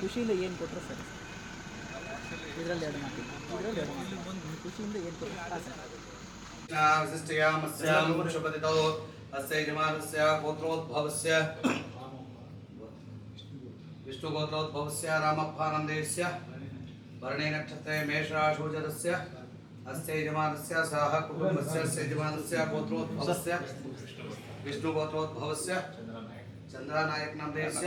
ಖುಷಿಯಿಂದ ಏನು ಕೊಟ್ಟರು ಸರ್ ಇದರಲ್ಲಿ ಎರಡು ಮಾತು ಇದರಲ್ಲಿ ಎರಡು ಮಾತು ಖುಷಿಯಿಂದ ಏನು ಕೊಟ್ಟರು ಹಾಂ ಸರ್ विशिष्टयामस्यामुपनिषपतितौ अस्य यजमानस्य गोत्रोद्भवस्य विष्णुगोत्रोद्भवस्य रामप्पानन्देस्य वर्णे नक्षत्रे मेषराशोचरस्य अस्य यजमानस्य सह कुटुम्बस्य अस्य यजमानस्य गोत्रोद्भवस्य विष्णुगोत्रोद्भवस्य चन्द्रानायकनन्देस्य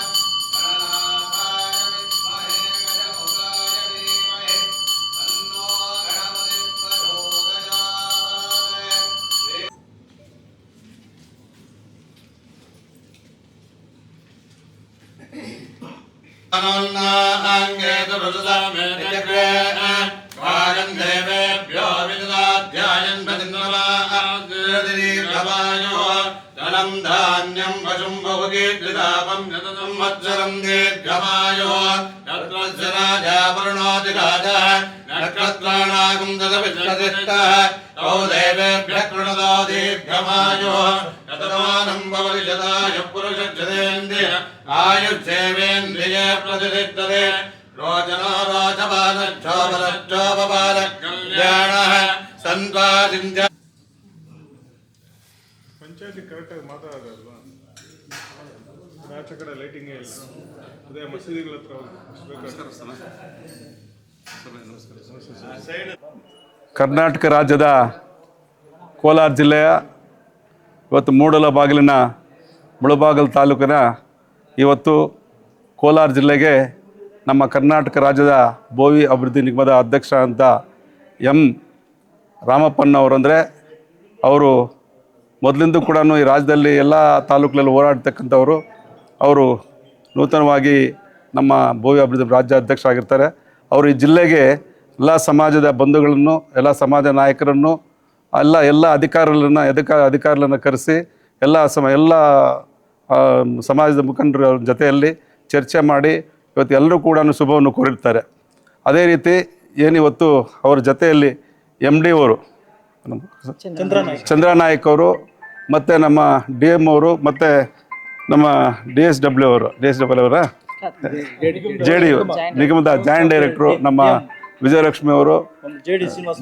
ृतमेवागम् देवेभ्यो विददाध्यायन् प्रतिन्द्रवायो धनम् धान्यम् पशुम् बहुकीर्तितापम् यततम् मत्सरम् दीर्घमायो नत्रस्य राजा वर्णोति राजा नक्षत्राणागम् दशविष्णतिष्ठः तौ देवेभ्यः कृणतो दीर्घमायो शतमानम् भवति शतायुः पुरुषजतेन्द्रिय आयुर्सेवेन्द्रिय प्रतिष्ठते रोचनो रोचपालक्षोभलक्षोभपाल कल्याणः सन्त्वादिञ्च ಪಂಚಾಯತಿ ಕರೆಕ್ಟಾಗಿ ಮಾತಾಡೋದಲ್ವಾ ಆಚೆ ಕಡೆ ಲೈಟಿಂಗೇ ಇಲ್ಲ ಅದೇ ಮಸೀದಿಗಳ ಹತ್ರ ಕರ್ನಾಟಕ ರಾಜ್ಯದ ಕೋಲಾರ ಜಿಲ್ಲೆಯ ಇವತ್ತು ಮೂಡಲ ಬಾಗಿಲಿನ ಮುಳಬಾಗಲ್ ತಾಲೂಕಿನ ಇವತ್ತು ಕೋಲಾರ ಜಿಲ್ಲೆಗೆ ನಮ್ಮ ಕರ್ನಾಟಕ ರಾಜ್ಯದ ಭೋವಿ ಅಭಿವೃದ್ಧಿ ನಿಗಮದ ಅಧ್ಯಕ್ಷ ಅಂತ ಎಂ ರಾಮಪ್ಪನವರಂದರೆ ಅವರು ಮೊದಲಿಂದ ಕೂಡ ಈ ರಾಜ್ಯದಲ್ಲಿ ಎಲ್ಲ ತಾಲೂಕುಗಳಲ್ಲಿ ಓಡಾಡ್ತಕ್ಕಂಥವರು ಅವರು ನೂತನವಾಗಿ ನಮ್ಮ ಭೋವಿ ಅಭಿವೃದ್ಧಿ ರಾಜ್ಯ ಅಧ್ಯಕ್ಷ ಆಗಿರ್ತಾರೆ. ಅವರು ಈ ಜಿಲ್ಲೆಗೆ ಎಲ್ಲ ಸಮಾಜದ ಬಂಧುಗಳನ್ನು, ಎಲ್ಲ ಸಮಾಜ ನಾಯಕರನ್ನು, ಎಲ್ಲ ಎಲ್ಲ ಅಧಿಕಾರಿಗಳನ್ನು, ಎದಕ ಅಧಿಕಾರಿಗಳನ್ನು ಕರೆಸಿ ಎಲ್ಲ ಸಮ, ಎಲ್ಲ ಸಮಾಜದ ಮುಖಂಡರ ಜೊತೆಯಲ್ಲಿ ಚರ್ಚೆ ಮಾಡಿ ಇವತ್ತು ಎಲ್ಲರೂ ಕೂಡ ಶುಭವನ್ನು ಕೋರಿರ್ತಾರೆ. ಅದೇ ರೀತಿ ಏನಿವತ್ತು ಅವರ ಜೊತೆಯಲ್ಲಿ ಎಂ ಡಿ ಅವರು, ಚಂದ್ರನಾಯಕ್ ಅವರು, ಮತ್ತು ನಮ್ಮ ಡಿ ಎಂ ಅವರು, ಮತ್ತು ನಮ್ಮ ಡಿ ಎಸ್ ಡಬ್ಲ್ಯೂ ಅವರು ಡಿ ಎಸ್ ಡಬ್ಲ್ಯೂ ಅವರ? ಜೆ ಡಿ ನಿಗಮದ ಜಾಯಿಂಟ್ ಡೈರೆಕ್ಟ್ರು ನಮ್ಮ ವಿಜಯಲಕ್ಷ್ಮಿ ಅವರು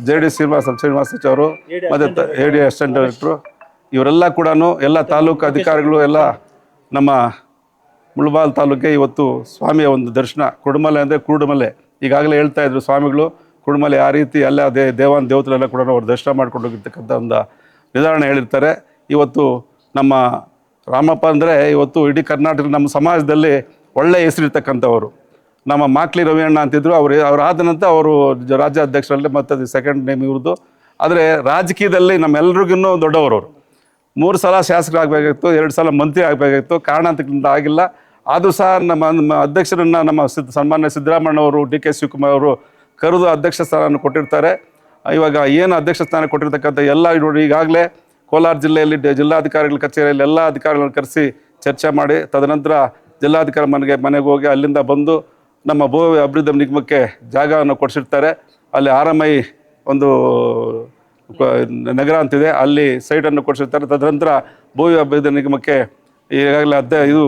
ಜೆ ಡಿ ಶ್ರೀನಿವಾಸ್ ಶ್ರೀನಿವಾಸ ಅವರು, ಮತ್ತು ಎ ಡಿ ಅಸಿಸ್ಟೆಂಟ್ ಡೈರೆಕ್ಟ್ರು ಇವರೆಲ್ಲ ಕೂಡ ಎಲ್ಲ ತಾಲೂಕು ಅಧಿಕಾರಿಗಳು, ಎಲ್ಲ ನಮ್ಮ ಮುಳಬಾಲ್ ತಾಲೂಕೇ ಇವತ್ತು ಸ್ವಾಮಿಯ ಒಂದು ದರ್ಶನ. ಕುಡುಮಲೆ ಅಂದರೆ ಕುರುಡುಮಲೆ. ಈಗಾಗಲೇ ಹೇಳ್ತಾ ಇದ್ರು ಸ್ವಾಮಿಗಳು ಕುಡುಮಲೆ ಆ ರೀತಿ ಎಲ್ಲ ದೇ ದೇವಾನ್ ದೇವತೆಲ್ಲ ಕೂಡ ಅವ್ರು ದರ್ಶನ ಮಾಡ್ಕೊಂಡು ಹೋಗಿರ್ತಕ್ಕಂಥ ಒಂದು ವಿಧಾನ ಹೇಳಿರ್ತಾರೆ. ಇವತ್ತು ನಮ್ಮ ರಾಮಪ್ಪ ಅಂದರೆ ಇವತ್ತು ಇಡೀ ಕರ್ನಾಟಕ ನಮ್ಮ ಸಮಾಜದಲ್ಲಿ ಒಳ್ಳೆಯ ಹೆಸರಿರ್ತಕ್ಕಂಥವರು. ನಮ್ಮ ಮಾಕ್ಲಿ ರವಿಯಣ್ಣ ಅಂತಿದ್ರು, ಅವರು ಅವ್ರು ಆದ ನಂತರ ಅವರು ರಾಜ್ಯಾಧ್ಯಕ್ಷರಲ್ಲಿ ಮತ್ತು ಅದು ಸೆಕೆಂಡ್ ನೇಮ್ ಇವ್ರದ್ದು. ಆದರೆ ರಾಜಕೀಯದಲ್ಲಿ ನಮ್ಮೆಲ್ರಿಗೂ ದೊಡ್ಡವರು ಅವರು. ಮೂರು ಸಲ ಶಾಸಕರಾಗಬೇಕಾಗಿತ್ತು, ಎರಡು ಸಲ ಮಂತ್ರಿ ಆಗಬೇಕಾಗಿತ್ತು ಕಾರಣಾಂತರಗಳಿಂದ ಆಗಿಲ್ಲ. ಆದರೂ ಸಹ ನಮ್ಮ ನಮ್ಮ ಅಧ್ಯಕ್ಷರನ್ನು ನಮ್ಮ ಸಿದ್ಧ ಸನ್ಮಾನ್ಯ ಸಿದ್ದರಾಮಯ್ಯವರು ಡಿ ಕೆ ಶಿವಕುಮಾರ್ ಅವರು ಕರೆದು ಅಧ್ಯಕ್ಷ ಸ್ಥಾನವನ್ನು ಕೊಟ್ಟಿರ್ತಾರೆ. ಇವಾಗ ಏನು ಅಧ್ಯಕ್ಷ ಸ್ಥಾನ ಕೊಟ್ಟಿರ್ತಕ್ಕಂಥ ಎಲ್ಲ ನೋಡಿ ಈಗಾಗಲೇ ಕೋಲಾರ ಜಿಲ್ಲೆಯಲ್ಲಿ ಜಿಲ್ಲಾಧಿಕಾರಿಗಳ ಕಚೇರಿಯಲ್ಲಿ ಎಲ್ಲ ಅಧಿಕಾರಿಗಳನ್ನು ಕರೆಸಿ ಚರ್ಚೆ ಮಾಡಿ, ತದನಂತರ ಜಿಲ್ಲಾಧಿಕಾರಿ ಮನೆಗೆ ಮನೆಗೆ ಹೋಗಿ ಅಲ್ಲಿಂದ ಬಂದು ನಮ್ಮ ಭೂ ಅಭಿವೃದ್ಧಿ ನಿಗಮಕ್ಕೆ ಜಾಗವನ್ನು ಕೊಡಿಸಿರ್ತಾರೆ. ಅಲ್ಲಿ ಆರ್ ಒಂದು ನಗರ ಅಂತಿದೆ, ಅಲ್ಲಿ ಸೈಟನ್ನು ಕೊಡಿಸಿರ್ತಾರೆ. ತದನಂತರ ಭೂಮಿ ನಿಗಮಕ್ಕೆ ಈಗಾಗಲೇ ಅದೇ ಇದು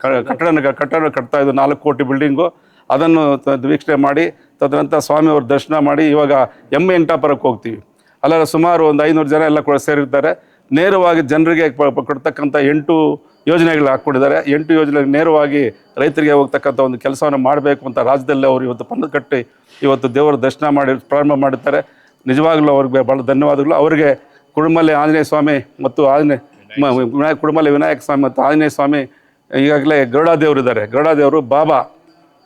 ಕಟ್ಟಡ ಕಟ್ಟಡ ಕಟ್ತಾ ಇದ್ದು ನಾಲ್ಕು ಕೋಟಿ ಬಿಲ್ಡಿಂಗು ಅದನ್ನು ವೀಕ್ಷಣೆ ಮಾಡಿ, ತದನಂತರ ಸ್ವಾಮಿಯವ್ರ ದರ್ಶನ ಮಾಡಿ, ಇವಾಗ ಎಮ್ಮೆ ಎಂಟಾಪುರಕ್ಕೆ ಹೋಗ್ತೀವಿ. ಅಲ್ಲ ಸುಮಾರು ಒಂದು ಐನೂರು ಜನ ಎಲ್ಲ ಕೂಡ ಸೇರಿರ್ತಾರೆ. ನೇರವಾಗಿ ಜನರಿಗೆ ಕೊಡ್ತಕ್ಕಂಥ ಎಂಟು ಯೋಜನೆಗಳು ಹಾಕ್ಕೊಂಡಿದ್ದಾರೆ ಎಂಟು ಯೋಜನೆ ನೇರವಾಗಿ ರೈತರಿಗೆ ಹೋಗ್ತಕ್ಕಂಥ ಒಂದು ಕೆಲಸವನ್ನು ಮಾಡಬೇಕು ಅಂತ ರಾಜ್ಯದಲ್ಲಿ ಅವರು ಇವತ್ತು ಪಂದ ಕಟ್ಟಿ ಇವತ್ತು ದೇವರ ದರ್ಶನ ಮಾಡಿ, ಪ್ರಾರಂಭ ಮಾಡುತ್ತಾರೆ ನಿಜವಾಗ್ಲೂ ಅವ್ರಿಗೆ ಭಾಳ ಧನ್ಯವಾದಗಳು. ಅವರಿಗೆ ಕುಡುಮಲೆ ಆಂಜನೇಯ ಸ್ವಾಮಿ ಮತ್ತು ಆಂಜನೇಯ ವಿನಾಯಕ, ಕುಡುಮಲೆ ವಿನಾಯಕ ಸ್ವಾಮಿ ಮತ್ತು ಆಂಜನೇಯ ಸ್ವಾಮಿ ಈಗಾಗಲೇ ಗರುಡ ದೇವರು ಇದ್ದಾರೆ. ಗರುಡ ದೇವರು ಬಾಬಾ.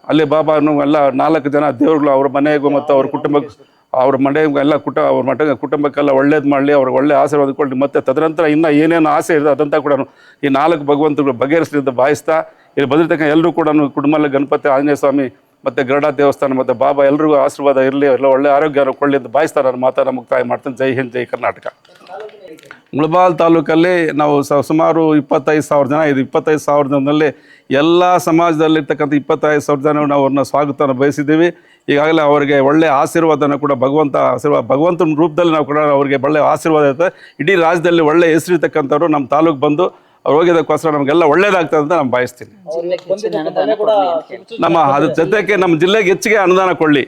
ಅಲ್ಲಿ ಬಾಬಾನು ಎಲ್ಲ ನಾಲ್ಕು ಜನ ದೇವರುಗಳು ಅವ್ರ ಮನೆಗೂ ಮತ್ತು ಅವ್ರ ಕುಟುಂಬಕ್ಕೆ ಅವ್ರ ಮನೆಗೂ ಎಲ್ಲ ಕುಟ, ಅವ್ರ ಮಠ, ಕುಟುಂಬಕ್ಕೆಲ್ಲ ಒಳ್ಳೇದು ಮಾಡಲಿ, ಅವ್ರಿಗೆ ಒಳ್ಳೆ ಆಶೀರ್ವಾದ ಕೊಡಲಿ. ಮತ್ತು ತದನಂತರ ಇನ್ನೂ ಏನೇನು ಆಸೆ ಇದೆ ಅದಂತ ಕೂಡ ಈ ನಾಲ್ಕು ಭಗವಂತಗಳು ಬಗೆಹರಿಸಲಿ ಅಂತ ಭಾವಿಸ್ತಾ ಇಲ್ಲಿ ಬಂದಿರ್ತಕ್ಕಂಥ ಎಲ್ಲರೂ ಕೂಡ ಕುಟುಂಬಲ್ಲ ಗಣಪತಿ ಆಂಜನೇಯ ಸ್ವಾಮಿ ಮತ್ತು ಗರುಡ ದೇವಸ್ಥಾನ, ಮತ್ತು ಬಾಬಾ ಎಲ್ರಿಗೂ ಆಶೀರ್ವಾದ ಇರಲಿ, ಎಲ್ಲ ಒಳ್ಳೆ ಆರೋಗ್ಯ ಕೊಳ್ಳಿ ಅಂತ ಬಾಯಿಸ್ತಾರೆ ನಾನು ಮಾತನ್ನು ಮುಕ್ತಾಯ ಮಾಡ್ತೀನಿ. ಜೈ ಹಿಂದ್, ಜೈ ಕರ್ನಾಟಕ. ಮುಳಬಾಲ್ ತಾಲೂಕಲ್ಲಿ ನಾವು ಸುಮಾರು ಇಪ್ಪತ್ತೈದು ಸಾವಿರ ಜನ ಇದು ಇಪ್ಪತ್ತೈದು ಸಾವಿರ ಜನದಲ್ಲಿ ಎಲ್ಲ ಸಮಾಜದಲ್ಲಿರ್ತಕ್ಕಂಥ ಇಪ್ಪತ್ತೈದು ಸಾವಿರ ಜನ ನಾವು ಅವ್ರನ್ನ ಸ್ವಾಗತವನ್ನು ಬಯಸಿದ್ದೀವಿ. ಈಗಾಗಲೇ ಅವರಿಗೆ ಒಳ್ಳೆ ಆಶೀರ್ವಾದನ ಕೂಡ ಭಗವಂತ ಆಶೀರ್ವಾದ ಭಗವಂತನ ರೂಪದಲ್ಲಿ ನಾವು ಕೂಡ ಅವರಿಗೆ ಒಳ್ಳೆ ಆಶೀರ್ವಾದ ಇರುತ್ತೆ ಇಡೀ ರಾಜ್ಯದಲ್ಲಿ ಒಳ್ಳೆ ಹೆಸರಿರ್ತಕ್ಕಂಥವ್ರು ನಮ್ಮ ತಾಲೂಕು ಬಂದು ಅವ್ರು ಹೋಗಿದ್ದಕ್ಕೋಸ್ಕರ ನಮಗೆಲ್ಲ ಒಳ್ಳೇದಾಗ್ತದೆ ಅಂತ ನಾನು ಬಯಸ್ತೀನಿ ನಮ್ಮ ಅದ್ರ ಜೊತೆಗೆ ನಮ್ಮ ಜಿಲ್ಲೆಗೆ ಹೆಚ್ಚಿಗೆ ಅನುದಾನ ಕೊಡಲಿ.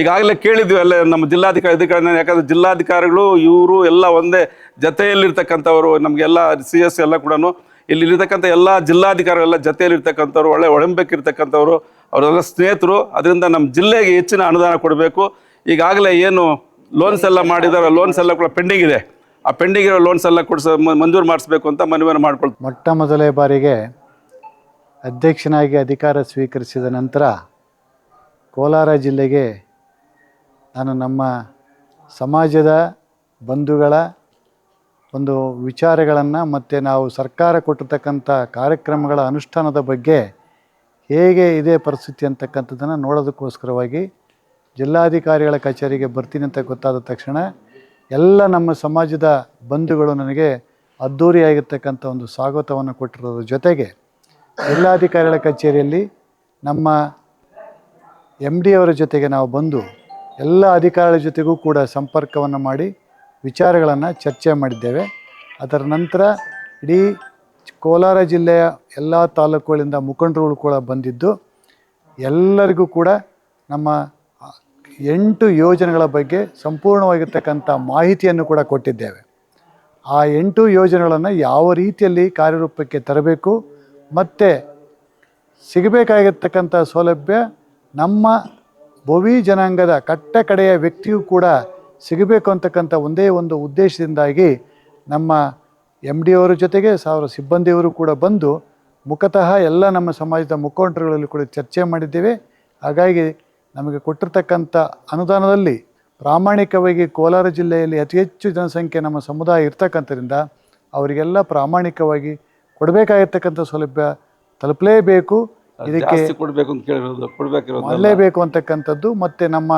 ಈಗಾಗಲೇ ಕೇಳಿದ್ವಿ ಅಲ್ಲೇ ನಮ್ಮ ಜಿಲ್ಲಾಧಿಕಾರಿ ಅಧಿಕಾರಿ ಯಾಕಂದ್ರೆ ಜಿಲ್ಲಾಧಿಕಾರಿಗಳು ಇವರು ಎಲ್ಲ ಒಂದೇ ಜತೆಯಲ್ಲಿರ್ತಕ್ಕಂಥವ್ರು ನಮಗೆಲ್ಲ ಸಿ ಎಸ್ ಎಲ್ಲ ಕೂಡ ಇಲ್ಲಿ ಇರ್ತಕ್ಕಂಥ ಎಲ್ಲ ಜಿಲ್ಲಾಧಿಕಾರಿಗಳೆಲ್ಲ ಜೊತೆಯಲ್ಲಿರ್ತಕ್ಕಂಥವ್ರು ಒಳ್ಳೆ ಒಳಂಬೇಕಿರ್ತಕ್ಕಂಥವ್ರು ಅವರೆಲ್ಲ ಸ್ನೇಹಿತರು ಅದರಿಂದ ನಮ್ಮ ಜಿಲ್ಲೆಗೆ ಹೆಚ್ಚಿನ ಅನುದಾನ ಕೊಡಬೇಕು. ಈಗಾಗಲೇ ಏನು ಲೋನ್ಸ್ ಎಲ್ಲ ಮಾಡಿದಾರೆ ಲೋನ್ಸ್ ಎಲ್ಲ ಕೂಡ ಪೆಂಡಿಂಗ್ ಇದೆ. ಆ ಪೆಂಡಿಂಗ್ ಇರೋ ಲೋನ್ಸ್ ಎಲ್ಲ ಕೊಡಿಸ ಮಂಜೂರು ಮಾಡಿಸ್ಬೇಕು ಅಂತ ಮನವಿಯನ್ನು ಮಾಡ್ಕೊಳ್ತೀವಿ. ಮೊಟ್ಟ ಮೊದಲೇ ಬಾರಿಗೆ ಅಧ್ಯಕ್ಷನಾಗಿ ಅಧಿಕಾರ ಸ್ವೀಕರಿಸಿದ ನಂತರ ಕೋಲಾರ ಜಿಲ್ಲೆಗೆ ನಾನು ನಮ್ಮ ಸಮಾಜದ ಬಂಧುಗಳ ಒಂದು ವಿಚಾರಗಳನ್ನು ಮತ್ತು ನಾವು ಸರ್ಕಾರ ಕೊಟ್ಟಿರ್ತಕ್ಕಂಥ ಕಾರ್ಯಕ್ರಮಗಳ ಅನುಷ್ಠಾನದ ಬಗ್ಗೆ ಹೇಗೆ ಇದೆ ಪರಿಸ್ಥಿತಿ ಅಂತಕ್ಕಂಥದ್ದನ್ನು ನೋಡೋದಕ್ಕೋಸ್ಕರವಾಗಿ ಜಿಲ್ಲಾಧಿಕಾರಿಗಳ ಕಚೇರಿಗೆ ಬರ್ತೀನಿ ಅಂತ ಗೊತ್ತಾದ ತಕ್ಷಣ ಎಲ್ಲ ನಮ್ಮ ಸಮಾಜದ ಬಂಧುಗಳು ನನಗೆ ಅದ್ಧೂರಿಯಾಗಿರ್ತಕ್ಕಂಥ ಒಂದು ಸ್ವಾಗತವನ್ನು ಕೊಟ್ಟಿರೋದ್ರ ಜೊತೆಗೆ ಜಿಲ್ಲಾಧಿಕಾರಿಗಳ ಕಚೇರಿಯಲ್ಲಿ ನಮ್ಮ ಎಂ ಡಿ ಅವರ ಜೊತೆಗೆ ನಾವು ಬಂದು ಎಲ್ಲ ಅಧಿಕಾರಿಗಳ ಜೊತೆಗೂ ಕೂಡ ಸಂಪರ್ಕವನ್ನು ಮಾಡಿ ವಿಚಾರಗಳನ್ನು ಚರ್ಚೆ ಮಾಡಿದ್ದೇವೆ. ಅದರ ನಂತರ ಇಡೀ ಕೋಲಾರ ಜಿಲ್ಲೆಯ ಎಲ್ಲ ತಾಲೂಕುಗಳಿಂದ ಮುಖಂಡರುಗಳು ಕೂಡ ಬಂದಿದ್ದು ಎಲ್ಲರಿಗೂ ಕೂಡ ನಮ್ಮ ಎಂಟು ಯೋಜನೆಗಳ ಬಗ್ಗೆ ಸಂಪೂರ್ಣವಾಗಿರ್ತಕ್ಕಂಥ ಮಾಹಿತಿಯನ್ನು ಕೂಡ ಕೊಟ್ಟಿದ್ದೇವೆ. ಆ ಎಂಟು ಯೋಜನೆಗಳನ್ನು ಯಾವ ರೀತಿಯಲ್ಲಿ ಕಾರ್ಯರೂಪಕ್ಕೆ ತರಬೇಕು, ಮತ್ತು ಸಿಗಬೇಕಾಗಿರ್ತಕ್ಕಂಥ ಸೌಲಭ್ಯ ನಮ್ಮ ಭವಿ ಜನಾಂಗದ ಕಟ್ಟ ಕಡೆಯ ವ್ಯಕ್ತಿಯೂ ಕೂಡ ಸಿಗಬೇಕು ಅಂತಕ್ಕಂಥ ಒಂದೇ ಒಂದು ಉದ್ದೇಶದಿಂದಾಗಿ ನಮ್ಮ ಎಂ ಡಿ ಅವರ ಜೊತೆಗೆ ಸಾವಿರ ಸಿಬ್ಬಂದಿಯವರು ಕೂಡ ಬಂದು ಮುಖತಃ ಎಲ್ಲ ನಮ್ಮ ಸಮಾಜದ ಮುಖಂಡರುಗಳಲ್ಲಿ ಕೂಡ ಚರ್ಚೆ ಮಾಡಿದ್ದೇವೆ. ಹಾಗಾಗಿ ನಮಗೆ ಕೊಟ್ಟಿರ್ತಕ್ಕಂಥ ಅನುದಾನದಲ್ಲಿ ಪ್ರಾಮಾಣಿಕವಾಗಿ ಕೋಲಾರ ಜಿಲ್ಲೆಯಲ್ಲಿ ಅತಿ ಹೆಚ್ಚು ಜನಸಂಖ್ಯೆ ನಮ್ಮ ಸಮುದಾಯ ಇರ್ತಕ್ಕಂಥದ್ರಿಂದ ಅವರಿಗೆಲ್ಲ ಪ್ರಾಮಾಣಿಕವಾಗಿ ಕೊಡಬೇಕಾಗಿರ್ತಕ್ಕಂಥ ಸೌಲಭ್ಯ ತಲುಪಲೇಬೇಕು. ಇದಕ್ಕೆ ಕೊಡಬೇಕು ಅಂತ ಕೇಳಿರೋದು ಕೊಡಬೇಕಿರೋದು ಅಲ್ಲೇಬೇಕು ಅಂತಕ್ಕಂಥದ್ದು. ಮತ್ತು ನಮ್ಮ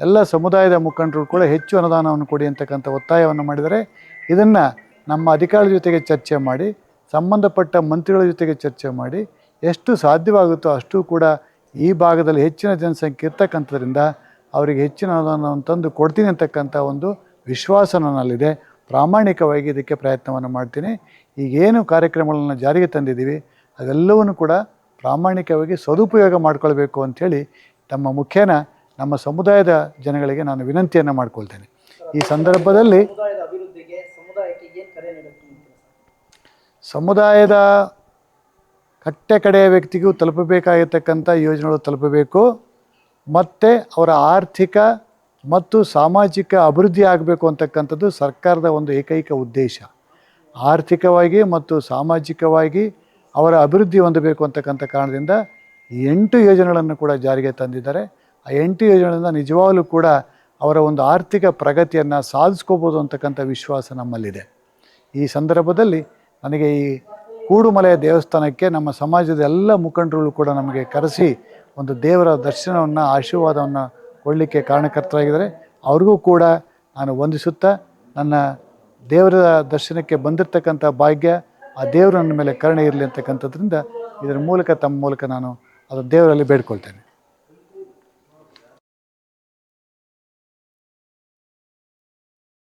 ಎಲ್ಲ ಸಮುದಾಯದ ಮುಖಂಡರು ಕೂಡ ಹೆಚ್ಚು ಅನುದಾನವನ್ನು ಕೊಡಿ ಅಂತಕ್ಕಂಥ ಒತ್ತಾಯವನ್ನು ಮಾಡಿದರೆ ಇದನ್ನು ನಮ್ಮ ಅಧಿಕಾರಿ ಜೊತೆಗೆ ಚರ್ಚೆ ಮಾಡಿ ಸಂಬಂಧಪಟ್ಟ ಮಂತ್ರಿಗಳ ಜೊತೆಗೆ ಚರ್ಚೆ ಮಾಡಿ ಎಷ್ಟು ಸಾಧ್ಯವಾಗುತ್ತೋ ಅಷ್ಟು ಕೂಡ ಈ ಭಾಗದಲ್ಲಿ ಹೆಚ್ಚಿನ ಜನಸಂಖ್ಯೆ ಇರ್ತಕ್ಕಂಥದ್ರಿಂದ ಅವರಿಗೆ ಹೆಚ್ಚಿನ ಅನುದಾನವನ್ನು ತಂದು ಕೊಡ್ತೀನಿ ಅಂತಕ್ಕಂಥ ಒಂದು ವಿಶ್ವಾಸ ನನ್ನಲ್ಲಿದೆ. ಪ್ರಾಮಾಣಿಕವಾಗಿ ಇದಕ್ಕೆ ಪ್ರಯತ್ನವನ್ನು ಮಾಡ್ತೀನಿ. ಈಗೇನು ಕಾರ್ಯಕ್ರಮಗಳನ್ನು ಜಾರಿಗೆ ತಂದಿದ್ದೀವಿ ಅದೆಲ್ಲವನ್ನು ಕೂಡ ಪ್ರಾಮಾಣಿಕವಾಗಿ ಸದುಪಯೋಗ ಮಾಡಿಕೊಳ್ಬೇಕು ಅಂಥೇಳಿ ತಮ್ಮ ಮುಖೇನ ನಮ್ಮ ಸಮುದಾಯದ ಜನಗಳಿಗೆ ನಾನು ವಿನಂತಿಯನ್ನು ಮಾಡಿಕೊಳ್ತೇನೆ. ಈ ಸಂದರ್ಭದಲ್ಲಿ ಸಮುದಾಯದ ಕಟ್ಟೆ ಕಡೆಯ ವ್ಯಕ್ತಿಗೂ ತಲುಪಬೇಕಾಗಿರ್ತಕ್ಕಂಥ ಯೋಜನೆಗಳು ತಲುಪಬೇಕು. ಮತ್ತು ಅವರ ಆರ್ಥಿಕ ಮತ್ತು ಸಾಮಾಜಿಕ ಅಭಿವೃದ್ಧಿ ಆಗಬೇಕು ಅಂತಕ್ಕಂಥದ್ದು ಸರ್ಕಾರದ ಒಂದು ಏಕೈಕ ಉದ್ದೇಶ. ಆರ್ಥಿಕವಾಗಿ ಮತ್ತು ಸಾಮಾಜಿಕವಾಗಿ ಅವರ ಅಭಿವೃದ್ಧಿ ಹೊಂದಬೇಕು ಅಂತಕ್ಕಂಥ ಕಾರಣದಿಂದ ಎಂಟು ಯೋಜನೆಗಳನ್ನು ಕೂಡ ಜಾರಿಗೆ ತಂದಿದ್ದಾರೆ. ಆ ಎಂಟು ಯೋಜನೆಗಳಿಂದ ನಿಜವಾಗಲೂ ಕೂಡ ಅವರ ಒಂದು ಆರ್ಥಿಕ ಪ್ರಗತಿಯನ್ನು ಸಾಧಿಸ್ಕೋಬೋದು ಅಂತಕ್ಕಂಥ ವಿಶ್ವಾಸ ನಮ್ಮಲ್ಲಿದೆ. ಈ ಸಂದರ್ಭದಲ್ಲಿ ನನಗೆ ಈ ಕೂಡುಮಲೆಯ ದೇವಸ್ಥಾನಕ್ಕೆ ನಮ್ಮ ಸಮಾಜದ ಎಲ್ಲ ಮುಖಂಡರುಗಳು ಕೂಡ ನಮಗೆ ಕರೆಸಿ ಒಂದು ದೇವರ ದರ್ಶನವನ್ನು, ಆಶೀರ್ವಾದವನ್ನು ಕೊಡಲಿಕ್ಕೆ ಕಾರಣಕರ್ತರಾಗಿದ್ದಾರೆ. ಅವ್ರಿಗೂ ಕೂಡ ನಾನು ವಂದಿಸುತ್ತಾ, ನನ್ನ ದೇವರ ದರ್ಶನಕ್ಕೆ ಬಂದಿರತಕ್ಕಂಥ ಭಾಗ್ಯ, ಆ ದೇವರು ನನ್ನ ಮೇಲೆ ಕರುಣೆ ಇರಲಿ ಅಂತಕ್ಕಂಥದ್ರಿಂದ ಇದರ ಮೂಲಕ ತಮ್ಮ ಮೂಲಕ ನಾನು ಅದು ದೇವರಲ್ಲಿ ಬೇಡ್ಕೊಳ್ತೇನೆ.